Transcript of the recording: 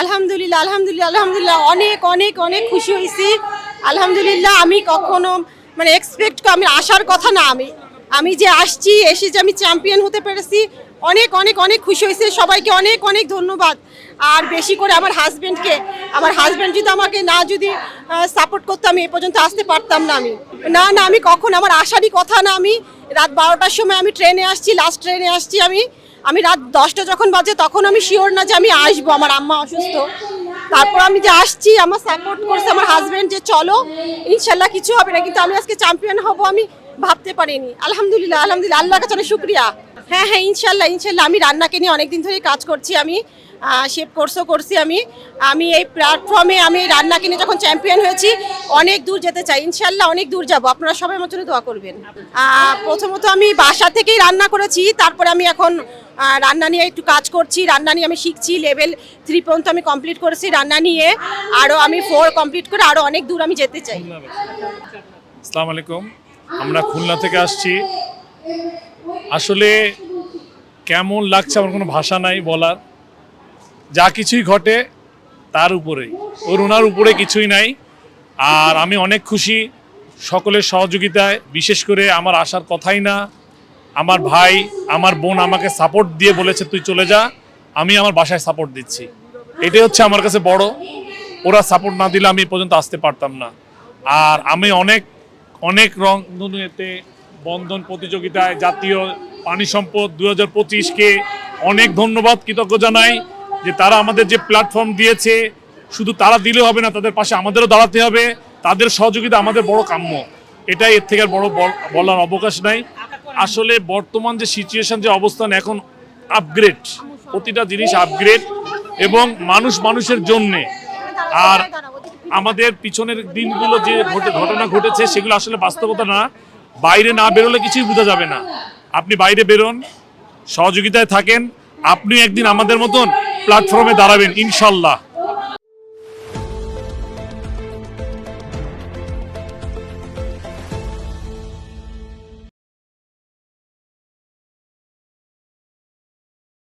আলহামদুলিল্লাহ আলহামদুলিল্লাহ আলহামদুলিল্লাহ। অনেক অনেক অনেক খুশি হয়েছি। আলহামদুলিল্লাহ, আমি কখনো মানে এক্সপেক্ট আমি আসার কথা না, আমি আমি যে আসছি, এসে যে আমি চ্যাম্পিয়ন হতে পেরেছি, অনেক অনেক অনেক খুশি হয়েছে। সবাইকে অনেক অনেক ধন্যবাদ। আর বেশি করে আমার হাজব্যান্ডকে আমার হাজব্যান্ড যদি আমাকে না যদি সাপোর্ট করতো, আমি এ পর্যন্ত আসতে পারতাম না, আমি। না না, আমি কখন, আমার আসারই কথা না, আমি। রাত বারোটার সময় আমি ট্রেনে আসছি লাস্ট ট্রেনে আসছি আমি। আমি রাত দশটা যখন বাজে, তখন আমি শিওর না যে আমি আসব। আমার আম্মা অসুস্থ। তারপর আমি যে আসছি, আমার সাপোর্ট করছে আমার হাজবেন্ড যে চলো, ইনশাল্লাহ কিছু হবে না। কিন্তু আমি আজকে চ্যাম্পিয়ন হব আমি ভাবতে পারিনি। আলহামদুলিল্লাহ আলহামদুলিল্লাহ। আল্লাহর কাছে অনেক শুক্রিয়া। হ্যাঁ হ্যাঁ ইনশাল্লাহ ইনশাল্লাহ। আমি রান্নাকে নিয়ে অনেকদিন ধরেই কাজ করছি আমি। শেপ কোর্সও করছি আমি। আমি এই প্ল্যাটফর্মে আমি এই রান্নাকে নিয়ে যখন চ্যাম্পিয়ন হয়েছি, অনেক দূর যেতে চাই। ইনশাল্লাহ অনেক দূর যাব। আপনারা সবাই আমার দোয়া করবেন। প্রথমত আমি বাসা থেকেই রান্না করেছি। তারপরে আমি এখন রান্না নিয়ে একটু কাজ করছি, রান্না নিয়ে আমি শিখছি লেভেল থ্রি পর্যন্ত আমি কমপ্লিট করেছি রান্না নিয়ে। আরও আমি ফোর কমপ্লিট করে আরও অনেক দূর আমি যেতে চাই। আসসালামু আলাইকুম। আমরা খুলনা থেকে আসছি। আসলে কেমন লাগছে আমার কোনো ভাষা নাই বলার। যা কিছুই ঘটে তার উপরেই। ওর ওনার উপরে কিছুই নাই। আর আমি অনেক খুশি সকলের সহযোগিতায়, বিশেষ করে আমার আসার কথাই না। আমার ভাই, আমার বোন আমাকে সাপোর্ট দিয়ে বলেছে, তুই চলে যা, আমি আমার বাসায় সাপোর্ট দিচ্ছি। এটাই হচ্ছে আমার কাছে বড়। ওরা সাপোর্ট না দিলে আমি পর্যন্ত আসতে পারতাম না। আর আমি অনেক অনেক রং দুনিয়াতে বন্ধন প্রতিযোগিতায়, জাতীয় পানি সম্পদ দু হাজার পঁচিশকে অনেক ধন্যবাদ, কৃতজ্ঞ জানাই যে তারা আমাদের যে প্ল্যাটফর্ম দিয়েছে, শুধু তারা দিলে হবে না, তাদের পাশে আমাদেরও দাঁড়াতে হবে। তাদের সহযোগিতা আমাদের বড় কাম্য। এটাই এর থেকে বড় বলার অবকাশ নাই। আসলে বর্তমান যে সিচুয়েশন যে অবস্থান, এখন আপগ্রেড প্রতিটা জিনিস আপগ্রেড এবং মানুষ মানুষের জন্যে। আর আমাদের পিছনের দিনগুলো যে ঘটে- ঘটনা ঘটেছে, সেগুলো আসলে বাস্তবতা না। বাইরে না বেরোলে কিছুই বোঝা যাবে না। আপনি বাইরে বেরোন, সহযোগিতায় থাকেন, আপনি একদিন আমাদের মতন প্ল্যাটফর্মে দাঁড়াবেন, ইনশাল্লাহ।